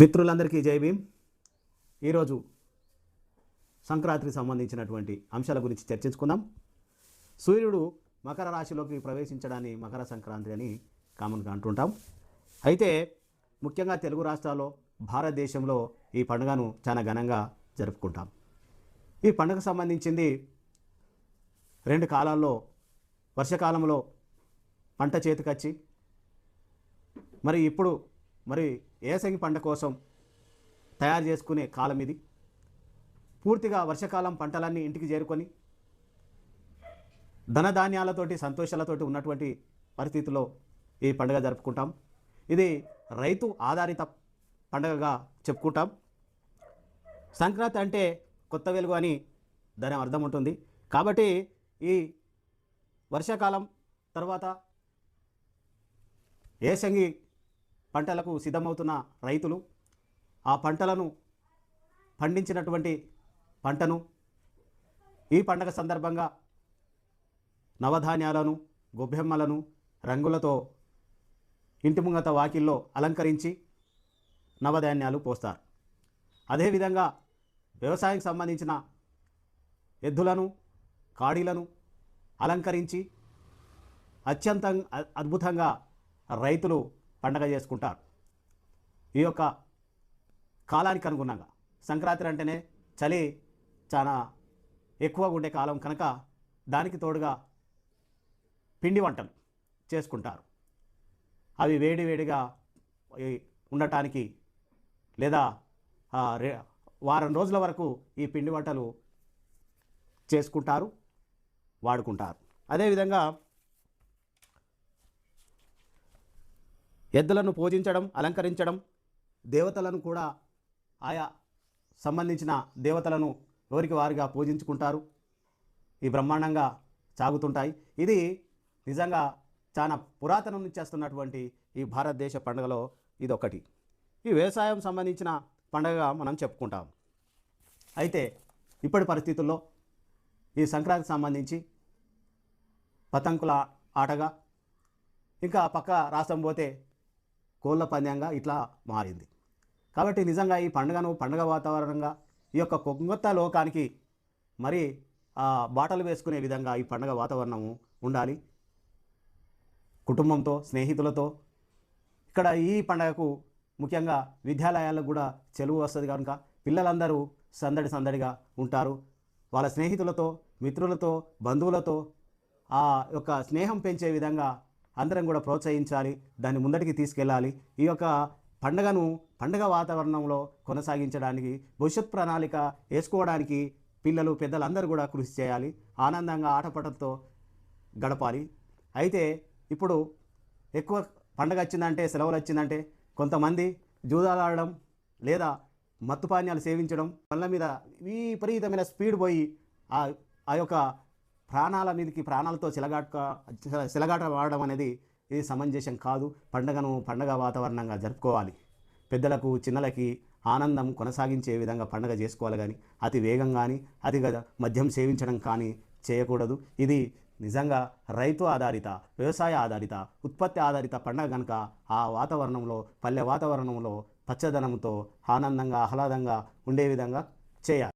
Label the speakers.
Speaker 1: మిత్రులందరికీ జై భీమ్. ఈరోజు సంక్రాంతికి సంబంధించినటువంటి అంశాల గురించి చర్చించుకుందాం. సూర్యుడు మకర రాశిలోకి ప్రవేశించడాన్ని మకర సంక్రాంతి అని కామన్గా అంటుంటాం. అయితే ముఖ్యంగా తెలుగు రాష్ట్రాల్లో భారతదేశంలో ఈ పండుగను చాలా ఘనంగా జరుపుకుంటాం. ఈ పండుగ సంబంధించింది రెండు కాలాల్లో వర్షకాలంలో పంట చేతికొచ్చి మరి ఇప్పుడు మరి ఏసంగి పంట కోసం తయారు చేసుకునే కాలం ఇది. పూర్తిగా వర్షాకాలం పంటలన్నీ ఇంటికి చేరుకొని ధనధాన్యాలతోటి సంతోషాలతోటి ఉన్నటువంటి పరిస్థితిలో ఈ పండుగ జరుపుకుంటాం. ఇది రైతు ఆధారిత పండుగగా చెప్పుకుంటాం. సంక్రాంతి అంటే కొత్త వెలుగు అని దాని అర్థం ఉంటుంది. కాబట్టి ఈ వర్షాకాలం తర్వాత ఏసంగి పంటలకు సిద్ధమవుతున్న రైతులు ఆ పంటలను పండించినటువంటి పంటను ఈ పండగ సందర్భంగా నవధాన్యాలను గొబ్బెమ్మలను రంగులతో ఇంటి ముంగత వాకిల్లో అలంకరించి నవధాన్యాలు పోస్తారు. అదేవిధంగా వ్యవసాయానికి సంబంధించిన ఎద్దులను కాడీలను అలంకరించి అత్యంత అద్భుతంగా రైతులు పండగ చేసుకుంటారు. ఈ యొక్క కాలానికి అనుగుణంగా సంక్రాంతి అంటేనే చలి చాలా ఎక్కువగా ఉండే కాలం కనుక దానికి తోడుగా పిండి వంటలు చేసుకుంటారు. అవి వేడి వేడిగా ఉండటానికి లేదా వారం రోజుల వరకు ఈ పిండి వంటలు చేసుకుంటారు వాడుకుంటారు. అదేవిధంగా ఎద్దులను పూజించడం అలంకరించడం దేవతలను కూడా ఆయా సంబంధించిన దేవతలను ఎవరికి వారిగా పూజించుకుంటారు? ఈ బ్రహ్మాండంగా సాగుతుంటాయి. ఇది నిజంగా చాలా పురాతనం నుంచి వస్తున్నటువంటి ఈ భారతదేశ పండుగలో ఇది ఒకటి ఈ వ్యవసాయం సంబంధించిన పండుగగా మనం చెప్పుకుంటాం. అయితే ఇప్పటి పరిస్థితుల్లో ఈ సంక్రాంతికి సంబంధించి పతంకుల ఆటగా ఇంకా పక్క రాష్ట్రం పోతే కోళ్ళ పందెంగా ఇట్లా మారింది. కాబట్టి నిజంగా ఈ పండుగను పండుగ వాతావరణంగా ఈ యొక్క కొంగొత్త లోకానికి మరి ఆ, బాటలు వేసుకునే విధంగా ఈ పండుగ వాతావరణము ఉండాలి. కుటుంబంతో స్నేహితులతో. ఇక్కడ ఈ పండగకు ముఖ్యంగా విద్యాలయాలకు కూడా చెలువు వస్తుంది కనుక పిల్లలందరూ సందడి సందడిగా ఉంటారు. వాళ్ళ స్నేహితులతో మిత్రులతో బంధువులతో ఆ యొక్క స్నేహం పెంచే విధంగా అందరం కూడా ప్రోత్సహించాలి దాన్ని ముందటికి తీసుకెళ్ళాలి. ఈ యొక్క పండగను పండగ వాతావరణంలో కొనసాగించడానికి భవిష్యత్ ప్రణాళిక వేసుకోవడానికి పిల్లలు పెద్దలందరూ కూడా కృషి చేయాలి. ఆనందంగా ఆటపాటలతో గడపాలి. అయితే ఇప్పుడు ఎక్కువ పండగ వచ్చిందంటే సెలవులు వచ్చిందంటే కొంతమంది జూదాలాడడం లేదా మత్తుపానీయాలు సేవించడం పళ్ళ మీద విపరీతమైన స్పీడ్ పోయి ఆ ఆ యొక్క ప్రాణాల మీదకి ప్రాణాలతో చిలగాట చిలగాట వాడడం అనేది ఇది సమంజసం కాదు. పండగను పండగ వాతావరణంగా జరుపుకోవాలి. పెద్దలకు చిన్నలకి ఆనందం కొనసాగించే విధంగా పండగ చేసుకోవాలి కానీ అతి వేగం కానీ అతి గద మద్యం సేవించడం కానీ చేయకూడదు. ఇది నిజంగా రైతు ఆధారిత వ్యవసాయ ఆధారిత ఉత్పత్తి ఆధారిత పండగ కనుక ఆ వాతావరణంలో పల్లె వాతావరణంలో పచ్చదనంతో ఆనందంగా ఆహ్లాదంగా ఉండే విధంగా చేయాలి.